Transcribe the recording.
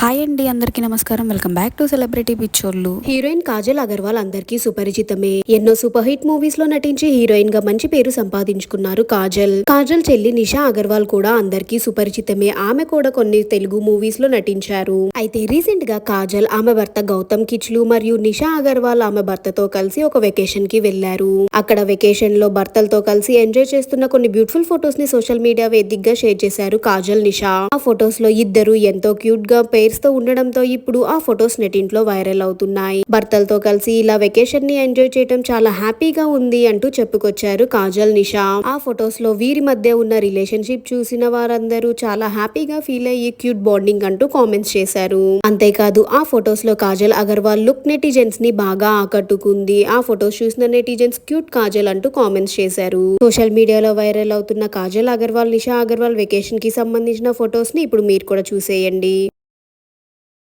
Hi అండి అందరికీ నమస్కారం. వెల్కమ్ బ్యాక్ టు సెలబ్రిటీ పిక్చర్లు హీరోయిన్ కాజల్ అగర్వాల్ అందరికీ సుపరిచితమే. ఎన్నో సూపర్ హిట్ మూవీస్లో నటించి హీరోయిన్గా మంచి పేరు సంపాదించుకున్నారు కాజల్. కాజల్ చెల్లి నిషా అగర్వాల్ కూడా అందరికీ సుపరిచితమే. ఆమె కూడా కొన్ని తెలుగు మూవీస్లో నటించారు. అయితే రీసెంట్గా కాజల్ ఆమె భర్త గౌతమ్ కిచ్లు మరియు నిషా అగర్వాల్ ఆమె భర్తతో కలిసి ఒక వెకేషన్కి వెళ్ళారు అక్కడ వెకేషన్లో భర్తలతో కలిసి ఎంజాయ్ చేస్తున్న కొన్ని బ్యూటిఫుల్ ఫొటోస్ని సోషల్ మీడియా వేదికగా షేర్ చేశారు కాజల్ నిషా. ఆ ఫొటోస్లో ఇద్దరు ఎంతో క్యూట్గా పేరు తో ఉండడంతో ఇప్పుడు ఆ ఫొటోస్ నెటింట్లో వైరల్ అవుతున్నాయి. భర్తలతో కలిసి ఇలా వెకేషన్ని ఎంజాయ్ చేయడం చాలా హ్యాపీగా ఉంది అంటూ చెప్పుకొచ్చారు కాజల్ నిషా. ఆ ఫొటోస్లో వీరి మధ్య ఉన్న రిలేషన్షిప్ చూసిన వారందరూ చాలా హ్యాపీగా ఫీల్ అయ్యి క్యూట్ బాండింగ్ అంటూ కామెంట్స్ చేశారు. అంతేకాదు ఆ ఫొటోస్లో కాజల్ అగర్వాల్ లుక్ నెటిజన్స్ని బాగా ఆకట్టుకుంది. ఆ ఫొటోస్ చూసిన నెటిజన్స్ క్యూట్ కాజల్ అంటూ కామెంట్స్ చేశారు. సోషల్ మీడియాలో వైరల్ అవుతున్న కాజల్ అగర్వాల్ నిషా అగర్వాల్ వెకేషన్కి సంబంధించిన ఫొటోస్ని ఇప్పుడు మీరు కూడా చూసేయండి.